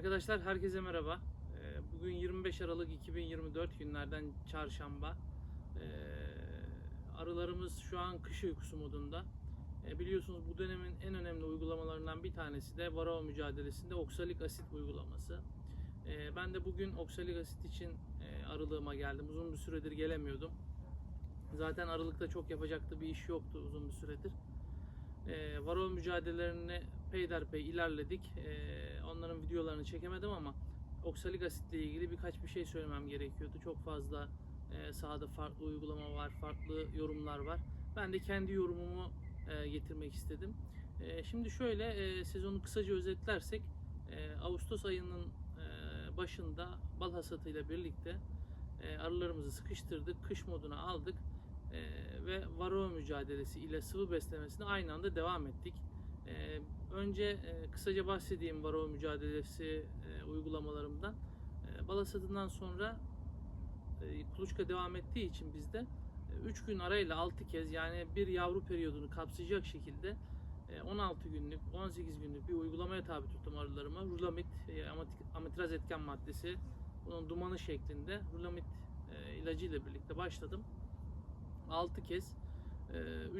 Arkadaşlar herkese merhaba. Ee, Bugün 25 Aralık 2024 günlerden çarşamba. Ee, Arılarımız şu an kış uykusu modunda. Ee, Biliyorsunuz bu dönemin en önemli uygulamalarından bir tanesi de varroa mücadelesinde oksalik asit uygulaması. Ben de bugün oksalik asit için e, arılığıma geldim. Uzun bir süredir gelemiyordum. Zaten aralıkta çok yapacaktı bir iş yoktu uzun bir süredir. Varroa mücadelelerini peyderpey ilerledik. E, onların videolarını çekemedim ama oksalik asitle ilgili birkaç bir şey söylemem gerekiyordu. Çok fazla e, sahada farklı uygulama var, farklı yorumlar var. Ben de kendi yorumumu e, getirmek istedim. E, şimdi şöyle e, sezonu kısaca özetlersek Ağustos ayının başında bal hasatıyla birlikte arılarımızı sıkıştırdık, kış moduna aldık ve varroa mücadelesi ile sıvı beslemesine aynı anda devam ettik. E, önce e, kısaca bahsedeyim varroa mücadelesi e, uygulamalarımdan. E, bal hasatından sonra e, kuluçka devam ettiği için bizde 3 gün arayla 6 kez yani bir yavru periyodunu kapsayacak şekilde e, 16 günlük, 18 günlük bir uygulamaya tabi tuttum arılarıma. Rulamit, e, amitraz etken maddesi, bunun dumanı şeklinde rulamit e, ilacı ile birlikte başladım. 6 kez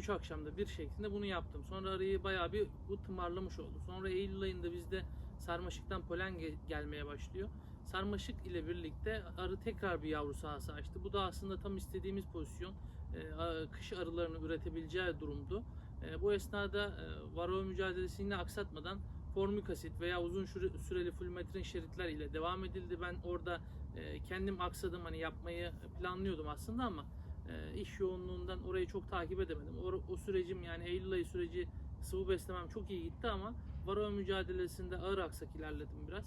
3 akşamda bir şeklinde bunu yaptım. Sonra arayı bayağı bir bu tımarlamış oldu. Sonra Eylül ayında bizde sarmaşıktan polen ge- gelmeye başlıyor. Sarmaşık ile birlikte arı tekrar bir yavru sahası açtı. Bu da aslında tam istediğimiz pozisyon. E, a- Kış arılarını üretebileceği durumdu. E, Bu esnada e, varroa mücadelesini aksatmadan formik asit veya uzun süre- süreli fulmetrin şeritler ile devam edildi. Ben orada e, kendim aksadım hani yapmayı planlıyordum aslında ama e, iş yoğunluğundan orayı çok takip edemedim. O, o sürecim yani Eylül ayı süreci sıvı beslemem çok iyi gitti ama varroa mücadelesinde ağır aksak ilerledim biraz.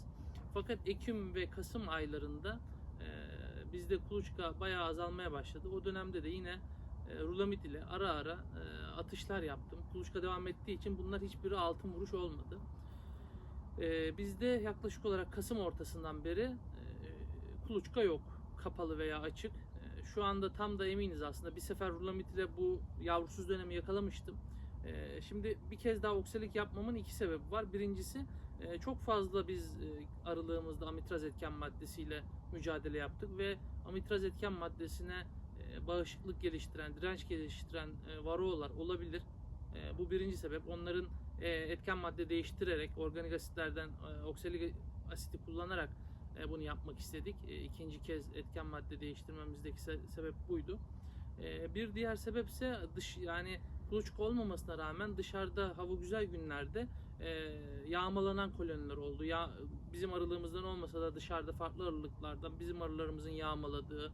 Fakat Ekim ve Kasım aylarında e, bizde kuluçka bayağı azalmaya başladı. O dönemde de yine e, rulamit ile ara ara e, atışlar yaptım. Kuluçka devam ettiği için bunlar hiçbiri altın vuruş olmadı. E, bizde yaklaşık olarak Kasım ortasından beri e, kuluçka yok. Kapalı veya açık. Şu anda tam da eminiz aslında. Bir sefer rulamit ile bu yavrusuz dönemi yakalamıştım. E, şimdi bir kez daha oksalik yapmamın iki sebebi var. Birincisi e, çok fazla biz e, arılığımızda amitraz etken maddesiyle mücadele yaptık ve amitraz etken maddesine e, bağışıklık geliştiren, direnç geliştiren e, varroalar olabilir. E, bu birinci sebep. Onların e, etken madde değiştirerek organik asitlerden e, oksalik asiti kullanarak e, bunu yapmak istedik. E, ikinci kez etken madde değiştirmemizdeki se- sebep buydu. E, bir diğer sebepse dış yani kuluçka olmamasına rağmen dışarıda hava güzel günlerde e, yağmalanan koloniler oldu. Ya bizim arılığımızdan olmasa da dışarıda farklı arılıklardan bizim arılarımızın yağmaladığı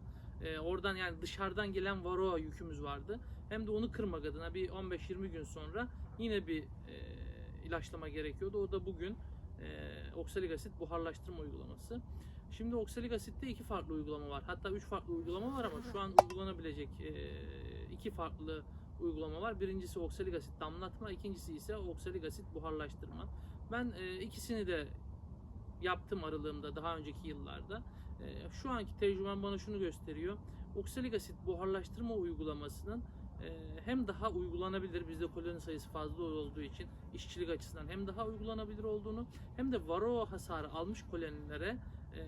oradan yani dışarıdan gelen varroa yükümüz vardı. Hem de onu kırmak adına bir 15-20 gün sonra yine bir ilaçlama gerekiyordu. O da bugün e, oksalik asit buharlaştırma uygulaması. Şimdi oksalik asitte iki farklı uygulama var. Hatta üç farklı uygulama var ama şu an uygulanabilecek e, iki farklı uygulama var. Birincisi oksalik asit damlatma, ikincisi ise oksalik asit buharlaştırma. Ben e, ikisini de yaptım aralığımda daha önceki yıllarda. E, şu anki tecrübem bana şunu gösteriyor. Oksalik asit buharlaştırma uygulamasının hem daha uygulanabilir bizde koloni sayısı fazla olduğu için işçilik açısından hem daha uygulanabilir olduğunu hem de varroa hasarı almış kolonilere e,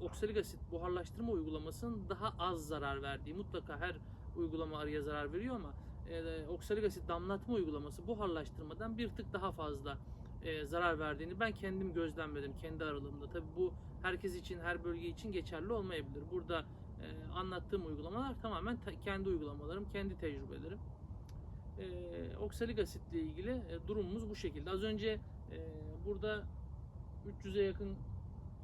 oksalik asit buharlaştırma uygulamasının daha az zarar verdiği mutlaka her uygulama arıya zarar veriyor ama e, oksalik asit damlatma uygulaması buharlaştırmadan bir tık daha fazla e, zarar verdiğini ben kendim gözlemledim kendi aralığımda. Tabi bu herkes için her bölge için geçerli olmayabilir. Burada e, anlattığım uygulamalar tamamen ta- kendi uygulamalarım, kendi tecrübelerim. E, oksalik asitle ilgili e, durumumuz bu şekilde. Az önce e, burada 300'e yakın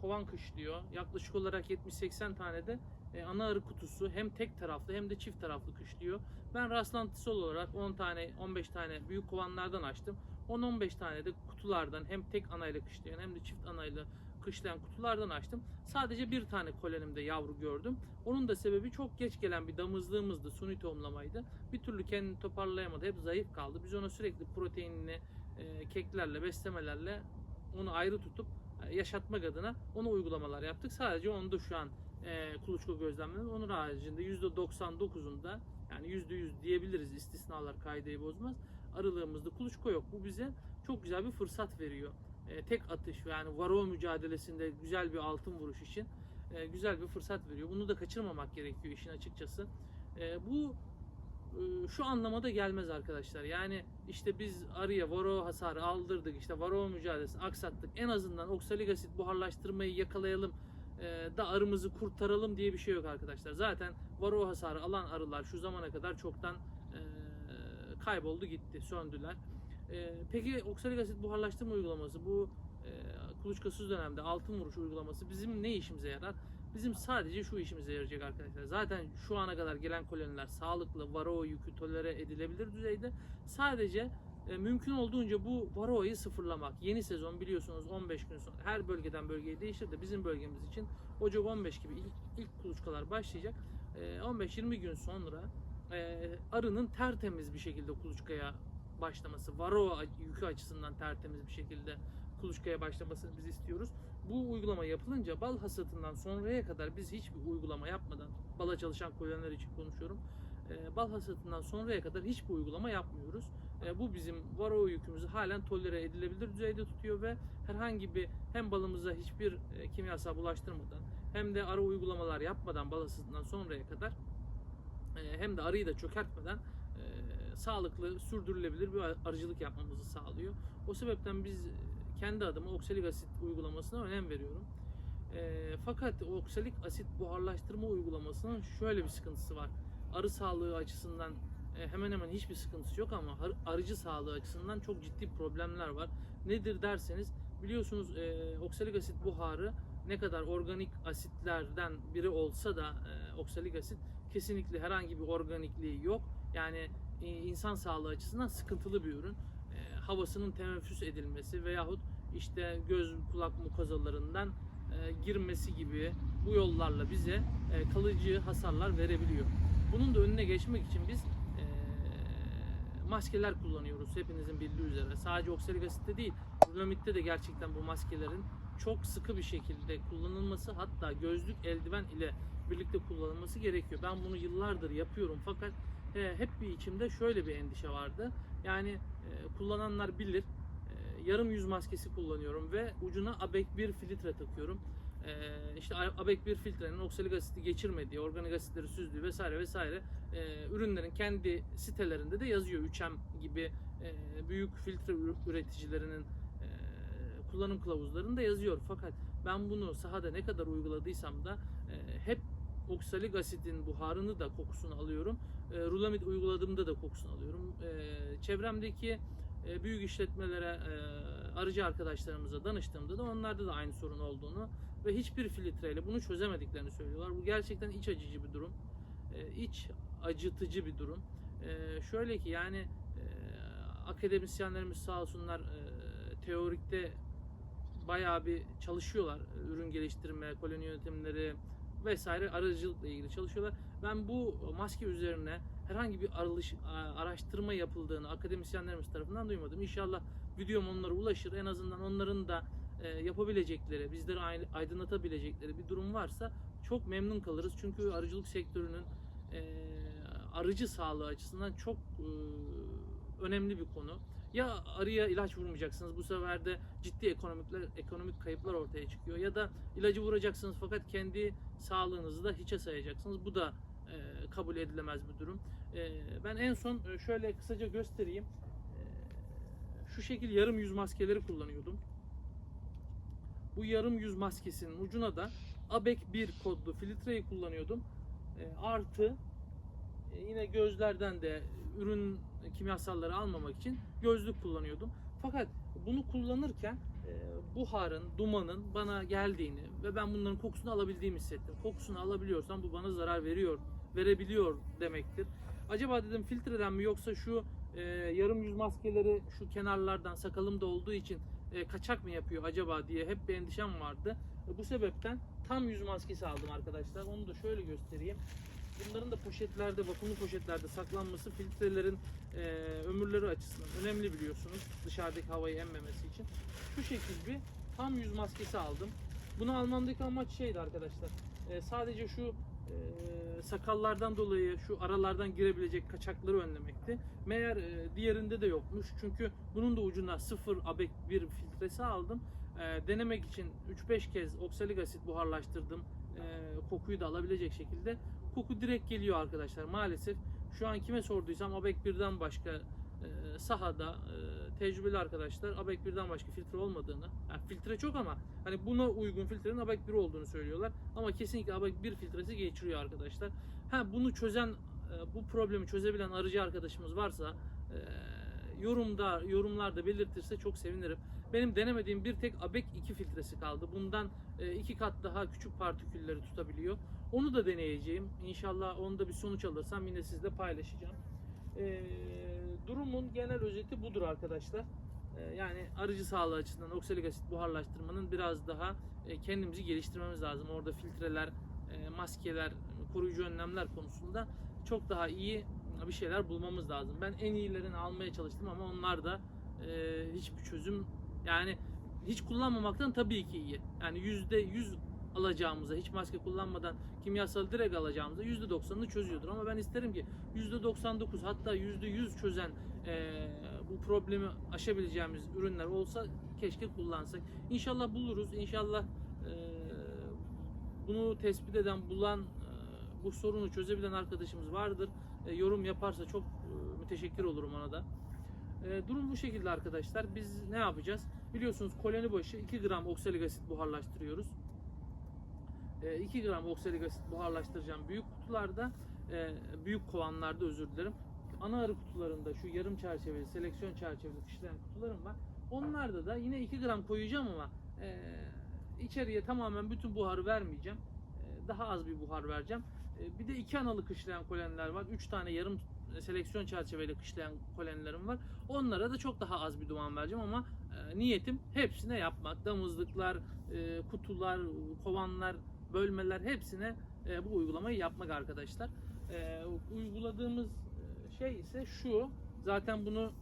kovan kışlıyor. Yaklaşık olarak 70-80 tane de e, ana arı kutusu hem tek taraflı hem de çift taraflı kışlıyor. Ben rastlantısal olarak 10 tane 15 tane büyük kovanlardan açtım. 10-15 tane de kutulardan hem tek anayla kışlayan hem de çift anayla kışlayan kutulardan açtım. Sadece bir tane kolonimde yavru gördüm. Onun da sebebi çok geç gelen bir damızlığımızdı. Suni tohumlamaydı. Bir türlü kendini toparlayamadı. Hep zayıf kaldı. Biz ona sürekli proteinini e, keklerle, beslemelerle onu ayrı tutup e, yaşatmak adına onu uygulamalar yaptık. Sadece onu da şu an e, kuluçka gözlemledim. Onun haricinde %99'unda yani %100 diyebiliriz istisnalar kaideyi bozmaz. Arılığımızda kuluçka yok. Bu bize çok güzel bir fırsat veriyor. E, tek atış yani varroa mücadelesinde güzel bir altın vuruş için e, güzel bir fırsat veriyor. Bunu da kaçırmamak gerekiyor işin açıkçası. E, bu e, şu anlamada gelmez arkadaşlar. Yani işte biz arıya varo hasarı aldırdık, işte varo mücadelesini aksattık. En azından oksalik asit buharlaştırmayı yakalayalım da arımızı kurtaralım diye bir şey yok arkadaşlar. Zaten varo hasarı alan arılar şu zamana kadar çoktan kayboldu gitti, söndüler. E, peki oksalik asit buharlaştırma uygulaması bu e, kuluçkasız dönemde altın vuruş uygulaması bizim ne işimize yarar? Bizim sadece şu işimize yarayacak arkadaşlar. Zaten şu ana kadar gelen koloniler sağlıklı, varroa yükü tolere edilebilir düzeyde. Sadece e, mümkün olduğunca bu varroayı sıfırlamak. Yeni sezon biliyorsunuz 15 gün sonra her bölgeden bölgeye değişir de bizim bölgemiz için Ocak 15 gibi ilk, ilk kuluçkalar başlayacak. E, 15-20 gün sonra e, arının tertemiz bir şekilde kuluçkaya başlaması, varroa yükü açısından tertemiz bir şekilde kuluçkaya başlamasını biz istiyoruz. Bu uygulama yapılınca bal hasatından sonraya kadar biz hiçbir uygulama yapmadan, bala çalışan koloniler için konuşuyorum. e, bal hasatından sonraya kadar hiçbir uygulama yapmıyoruz. E, bu bizim varroa yükümüzü halen tolere edilebilir düzeyde tutuyor ve herhangi bir hem balımıza hiçbir e, kimyasal bulaştırmadan hem de ara uygulamalar yapmadan bal hasatından sonraya kadar hem de arıyı da çökertmeden sağlıklı, sürdürülebilir bir arıcılık yapmamızı sağlıyor. O sebepten biz e, kendi adıma oksalik asit uygulamasına önem veriyorum. E, fakat oksalik asit buharlaştırma uygulamasının şöyle bir sıkıntısı var. Arı sağlığı açısından e, hemen hemen hiçbir sıkıntısı yok ama ar- arıcı sağlığı açısından çok ciddi problemler var. Nedir derseniz biliyorsunuz e, oksalik asit buharı ne kadar organik asitlerden biri olsa da e, oksalik asit kesinlikle herhangi bir organikliği yok. Yani e, insan sağlığı açısından sıkıntılı bir ürün. E, havasının teneffüs edilmesi veyahut işte göz kulak mukazalarından e, girmesi gibi bu yollarla bize e, kalıcı hasarlar verebiliyor. Bunun da önüne geçmek için biz e, maskeler kullanıyoruz hepinizin bildiği üzere. Sadece oksalik asitte değil, rulamitte de gerçekten bu maskelerin çok sıkı bir şekilde kullanılması hatta gözlük eldiven ile birlikte kullanılması gerekiyor. Ben bunu yıllardır yapıyorum fakat hep bir içimde şöyle bir endişe vardı. Yani e, kullananlar bilir. E, yarım yüz maskesi kullanıyorum ve ucuna ABEK 1 filtre takıyorum. E, işte ABEK 1 filtrenin oksalik asiti geçirmediği, organik asitleri süzdüğü vesaire vesaire e, ürünlerin kendi sitelerinde de yazıyor. 3M gibi e, büyük filtre ür- üreticilerinin e, kullanım kılavuzlarında yazıyor. Fakat ben bunu sahada ne kadar uyguladıysam da e, hep oksalik asitin buharını da kokusunu alıyorum. E, rulamid uyguladığımda da kokusunu alıyorum. E, çevremdeki e, büyük işletmelere, e, arıcı arkadaşlarımıza danıştığımda da onlarda da aynı sorun olduğunu ve hiçbir filtreyle bunu çözemediklerini söylüyorlar. Bu gerçekten iç acıcı bir durum. E, iç acıtıcı bir durum. E, şöyle ki yani e, akademisyenlerimiz sağ olsunlar e, teorikte bayağı bir çalışıyorlar. Ürün geliştirme, koloni yönetimleri vesaire aracılıkla ilgili çalışıyorlar. Ben bu maske üzerine herhangi bir aralış, araştırma yapıldığını akademisyenlerimiz tarafından duymadım. İnşallah videom onlara ulaşır. En azından onların da e, yapabilecekleri, bizleri ay- aydınlatabilecekleri bir durum varsa çok memnun kalırız. Çünkü arıcılık sektörünün e, arıcı sağlığı açısından çok e, önemli bir konu. Ya arıya ilaç vurmayacaksınız bu sefer de ciddi ekonomikler ekonomik kayıplar ortaya çıkıyor ya da ilacı vuracaksınız fakat kendi sağlığınızı da hiçe sayacaksınız. Bu da e, kabul edilemez bir durum. E, ben en son e, şöyle kısaca göstereyim. E, şu şekil yarım yüz maskeleri kullanıyordum. Bu yarım yüz maskesinin ucuna da ABEK 1 kodlu filtreyi kullanıyordum. E, artı e, yine gözlerden de ürün kimyasalları almamak için gözlük kullanıyordum. Fakat bunu kullanırken e, buharın, dumanın bana geldiğini ve ben bunların kokusunu alabildiğimi hissettim. Kokusunu alabiliyorsam bu bana zarar veriyor, verebiliyor demektir. Acaba dedim filtreden mi yoksa şu e, yarım yüz maskeleri şu kenarlardan sakalımda olduğu için e, kaçak mı yapıyor acaba diye hep bir endişem vardı. E, bu sebepten tam yüz maskesi aldım arkadaşlar. Onu da şöyle göstereyim. Bunların da poşetlerde, vakumlu poşetlerde saklanması filtrelerin e, ömürleri açısından önemli biliyorsunuz. Dışarıdaki havayı emmemesi için. Şu şekil bir tam yüz maskesi aldım. Bunu almamdaki amaç şeydi arkadaşlar. E, sadece şu e, sakallardan dolayı şu aralardan girebilecek kaçakları önlemekti. Meğer e, diğerinde de yokmuş. Çünkü bunun da ucuna sıfır ABEK bir filtresi aldım. E, denemek için 3-5 kez oksalik asit buharlaştırdım. E, kokuyu da alabilecek şekilde. Koku direkt geliyor arkadaşlar maalesef. Şu an kime sorduysam ABEK birden başka e, sahada e, tecrübeli arkadaşlar ABEK birden başka filtre olmadığını, yani filtre çok ama hani buna uygun filtrenin ABEK 1 olduğunu söylüyorlar. Ama kesinlikle ABEK 1 filtresi geçiriyor arkadaşlar. Ha bunu çözen, e, bu problemi çözebilen arıcı arkadaşımız varsa yorumda yorumlarda belirtirse çok sevinirim. Benim denemediğim bir tek ABEK 2 filtresi kaldı. Bundan e, iki kat daha küçük partikülleri tutabiliyor. Onu da deneyeceğim. İnşallah onda bir sonuç alırsam yine sizle paylaşacağım. E, durumun genel özeti budur arkadaşlar. E, yani arıcı sağlığı açısından oksalik asit buharlaştırmanın biraz daha kendimizi geliştirmemiz lazım. Orada filtreler, maskeler, koruyucu önlemler konusunda çok daha iyi bir şeyler bulmamız lazım. Ben en iyilerini almaya çalıştım ama onlar da e, hiçbir çözüm yani hiç kullanmamaktan tabii ki iyi. Yani yüzde yüz alacağımıza hiç maske kullanmadan kimyasal direkt alacağımıza yüzde doksanını çözüyordur. Ama ben isterim ki yüzde doksan dokuz hatta yüzde yüz çözen e, bu problemi aşabileceğimiz ürünler olsa keşke kullansak. İnşallah buluruz. İnşallah e, bunu tespit eden, bulan, e, bu sorunu çözebilen arkadaşımız vardır. E, yorum yaparsa çok e, müteşekkir olurum ona da. E, durum bu şekilde arkadaşlar. Biz ne yapacağız? Biliyorsunuz koloni başı 2 gram oksalik asit buharlaştırıyoruz. E, 2 gram oksalik asit buharlaştıracağım büyük kutularda, e, büyük kovanlarda özür dilerim. Ana arı kutularında şu yarım çerçeveli, seleksiyon çerçeveli kışlayan kutularım var. Onlarda da yine 2 gram koyacağım ama içeriye tamamen bütün buharı vermeyeceğim. Daha az bir buhar vereceğim. E, bir de iki analı kışlayan kolenler var. 3 tane yarım seleksiyon çerçeveyle kışlayan kolenlerim var. Onlara da çok daha az bir duman vereceğim ama e, niyetim hepsine yapmak. Damızlıklar, e, kutular, kovanlar, bölmeler hepsine e, bu uygulamayı yapmak arkadaşlar. Uyguladığımız şey ise şu. Zaten bunu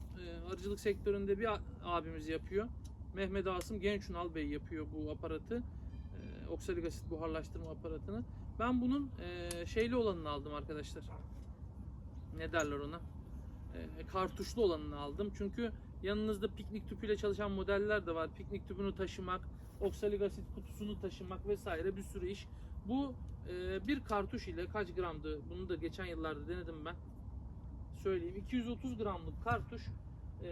arıcılık sektöründe bir abimiz yapıyor. Mehmet Asım Gençunal Bey yapıyor bu aparatı. Oksalik asit buharlaştırma aparatını. Ben bunun e, şeyli olanını aldım arkadaşlar. Ne derler ona? E, kartuşlu olanını aldım. Çünkü yanınızda piknik tüpüyle çalışan modeller de var. Piknik tüpünü taşımak, oksalik asit kutusunu taşımak vesaire bir sürü iş. Bu e, bir kartuş ile kaç gramdı? Bunu da geçen yıllarda denedim ben. Söyleyeyim. 230 gramlık kartuş e,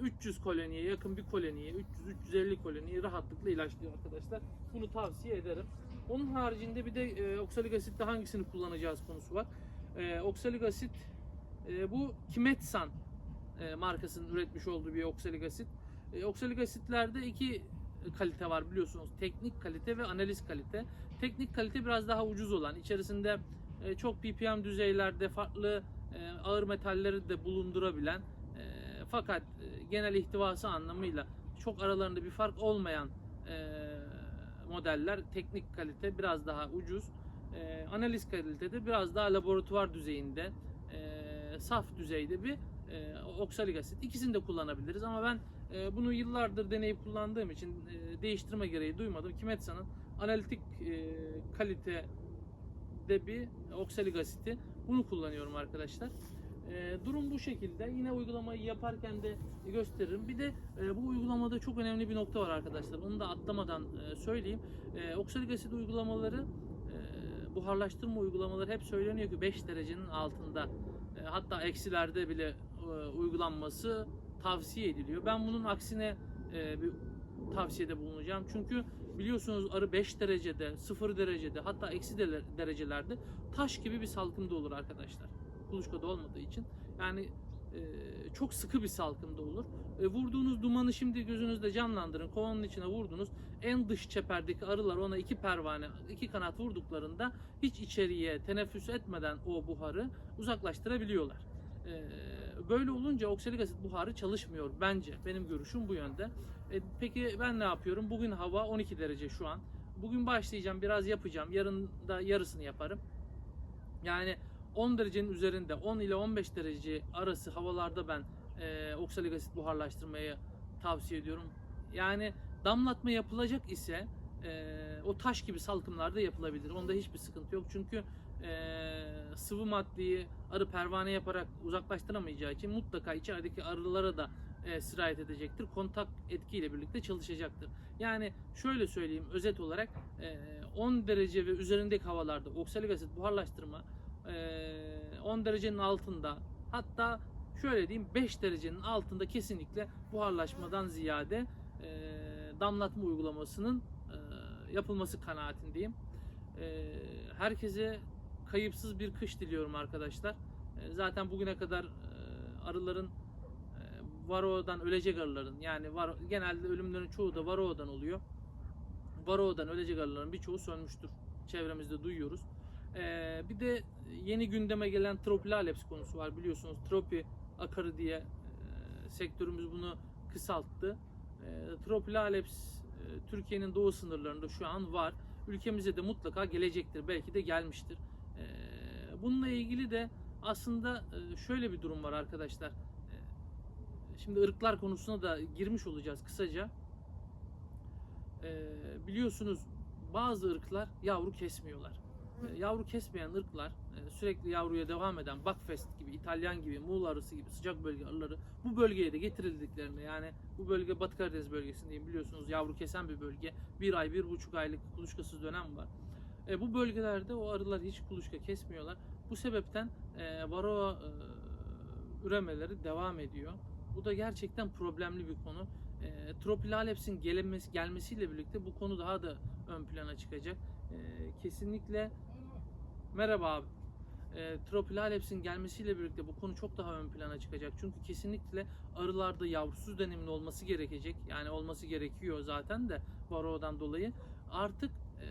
300 koloniye yakın bir koloniye 300-350 koloniyi rahatlıkla ilaçlıyor arkadaşlar. Bunu tavsiye ederim. Onun haricinde bir de e, oksalik asitte hangisini kullanacağız konusu var. E, oksalik asit e, bu Kimetsan e, markasının üretmiş olduğu bir oksalik asit. E, oksalik asitlerde iki kalite var biliyorsunuz. Teknik kalite ve analiz kalite. Teknik kalite biraz daha ucuz olan, içerisinde e, çok ppm düzeylerde farklı e, ağır metalleri de bulundurabilen e, fakat e, genel ihtivası anlamıyla çok aralarında bir fark olmayan e, modeller teknik kalite biraz daha ucuz. E, analiz kalitede biraz daha laboratuvar düzeyinde e, saf düzeyde bir e, oksalik asit. İkisini de kullanabiliriz ama ben e, bunu yıllardır deneyip kullandığım için e, değiştirme gereği duymadım. Kimetsa'nın analitik e, kalitede bir oksalik asiti bunu kullanıyorum arkadaşlar. E, durum bu şekilde. Yine uygulamayı yaparken de gösteririm. Bir de e, bu uygulamada çok önemli bir nokta var arkadaşlar. Onu da atlamadan e, söyleyeyim. E, oksalik asit uygulamaları e, buharlaştırma uygulamaları hep söyleniyor ki 5 derecenin altında e, hatta eksilerde bile e, uygulanması tavsiye ediliyor. Ben bunun aksine e, bir tavsiyede bulunacağım. Çünkü biliyorsunuz arı 5 derecede, 0 derecede hatta eksi de- derecelerde taş gibi bir salkımda olur arkadaşlar. Kuluçkada olmadığı için. Yani e, çok sıkı bir salkımda olur. E, vurduğunuz dumanı şimdi gözünüzde canlandırın. Kovanın içine vurdunuz. En dış çeperdeki arılar ona iki pervane, iki kanat vurduklarında hiç içeriye teneffüs etmeden o buharı uzaklaştırabiliyorlar. E, böyle olunca oksalik asit buharı çalışmıyor bence. Benim görüşüm bu yönde. E, peki ben ne yapıyorum? Bugün hava 12 derece şu an. Bugün başlayacağım, biraz yapacağım. Yarın da yarısını yaparım. Yani 10 derecenin üzerinde 10 ile 15 derece arası havalarda ben e, oksalik asit buharlaştırmayı tavsiye ediyorum. Yani damlatma yapılacak ise e, o taş gibi salkımlarda yapılabilir. Onda hiçbir sıkıntı yok. Çünkü e, sıvı maddeyi arı pervane yaparak uzaklaştıramayacağı için mutlaka içerideki arılara da e, sirayet edecektir. Kontak etkiyle birlikte çalışacaktır. Yani şöyle söyleyeyim özet olarak e, 10 derece ve üzerindeki havalarda oksalik asit buharlaştırma 10 derecenin altında hatta şöyle diyeyim 5 derecenin altında kesinlikle buharlaşmadan ziyade e, damlatma uygulamasının e, yapılması kanaatindeyim. E, herkese kayıpsız bir kış diliyorum arkadaşlar. Zaten bugüne kadar arıların varoadan ölecek arıların yani var, genelde ölümlerin çoğu da varoadan oluyor. Varoadan ölecek arıların birçoğu sönmüştür. Çevremizde duyuyoruz. E, bir de yeni gündeme gelen tropilaleps konusu var biliyorsunuz. Tropi akarı diye e, sektörümüz bunu kısalttı. E, tropilaleps e, Türkiye'nin doğu sınırlarında şu an var. Ülkemize de mutlaka gelecektir. Belki de gelmiştir. E, bununla ilgili de aslında e, şöyle bir durum var arkadaşlar. E, Şimdi ırklar konusuna da girmiş olacağız kısaca. Biliyorsunuz bazı ırklar yavru kesmiyorlar. Yavru kesmeyen ırklar e, sürekli yavruya devam eden Buckfast gibi, İtalyan gibi, Muğla arısı gibi sıcak bölge arıları bu bölgeye de getirildiklerinde yani bu bölge Batı Karadeniz bölgesindeyim biliyorsunuz yavru kesen bir bölge. Bir ay, bir buçuk aylık kuluçkasız dönem var. E, bu bölgelerde o arılar hiç kuluçka kesmiyorlar. Bu sebepten e, varroa e, üremeleri devam ediyor. Bu da gerçekten problemli bir konu. E, Tropilaleps'in gelmesi, gelmesiyle birlikte bu konu daha da ön plana çıkacak. E, kesinlikle merhaba abi. E, Tropilaleps'in gelmesiyle birlikte bu konu çok daha ön plana çıkacak. Çünkü kesinlikle arılarda yavrusuz dönemin olması gerekecek. Yani olması gerekiyor zaten de varroadan dolayı. Artık e,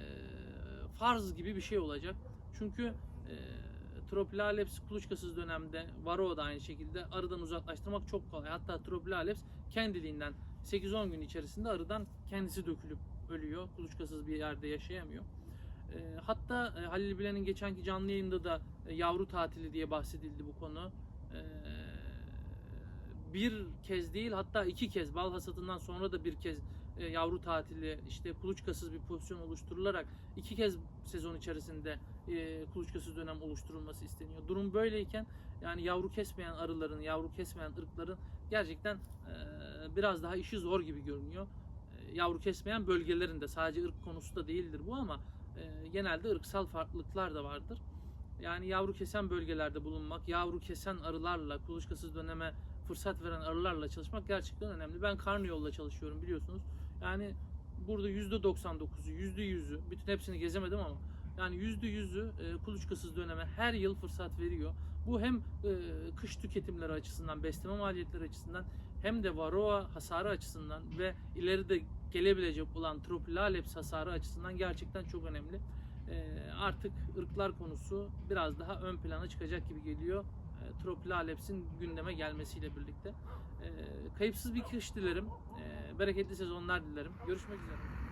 farz gibi bir şey olacak. Çünkü e, Tropilaleps kuluçkasız dönemde varroa da aynı şekilde arıdan uzaklaştırmak çok kolay. Hatta Tropilaleps kendiliğinden 8-10 gün içerisinde arıdan kendisi dökülüp ölüyor. Kuluçkasız bir yerde yaşayamıyor. E, hatta e, Halil Bilen'in geçenki canlı yayında da e, yavru tatili diye bahsedildi bu konu. E, bir kez değil hatta iki kez bal hasatından sonra da bir kez e, yavru tatili işte kuluçkasız bir pozisyon oluşturularak iki kez sezon içerisinde kuluçkasız dönem oluşturulması isteniyor. Durum böyleyken yani yavru kesmeyen arıların, yavru kesmeyen ırkların gerçekten biraz daha işi zor gibi görünüyor. Yavru kesmeyen bölgelerinde sadece ırk konusu da değildir bu ama e, genelde ırksal farklılıklar da vardır. Yani yavru kesen bölgelerde bulunmak, yavru kesen arılarla, kuluçkasız döneme fırsat veren arılarla çalışmak gerçekten önemli. Ben karnıyolda çalışıyorum biliyorsunuz. Yani burada %99'u, %100'ü, bütün hepsini gezemedim ama yani %100'ü e, kuluçkasız döneme her yıl fırsat veriyor. Bu hem e, kış tüketimleri açısından, besleme maliyetleri açısından hem de varroa hasarı açısından ve ileride gelebilecek olan tropilaleps hasarı açısından gerçekten çok önemli. E, artık ırklar konusu biraz daha ön plana çıkacak gibi geliyor. E, Tropilaleps'in gündeme gelmesiyle birlikte. E, kayıpsız bir kış dilerim. Bereketli sezonlar dilerim. Görüşmek üzere.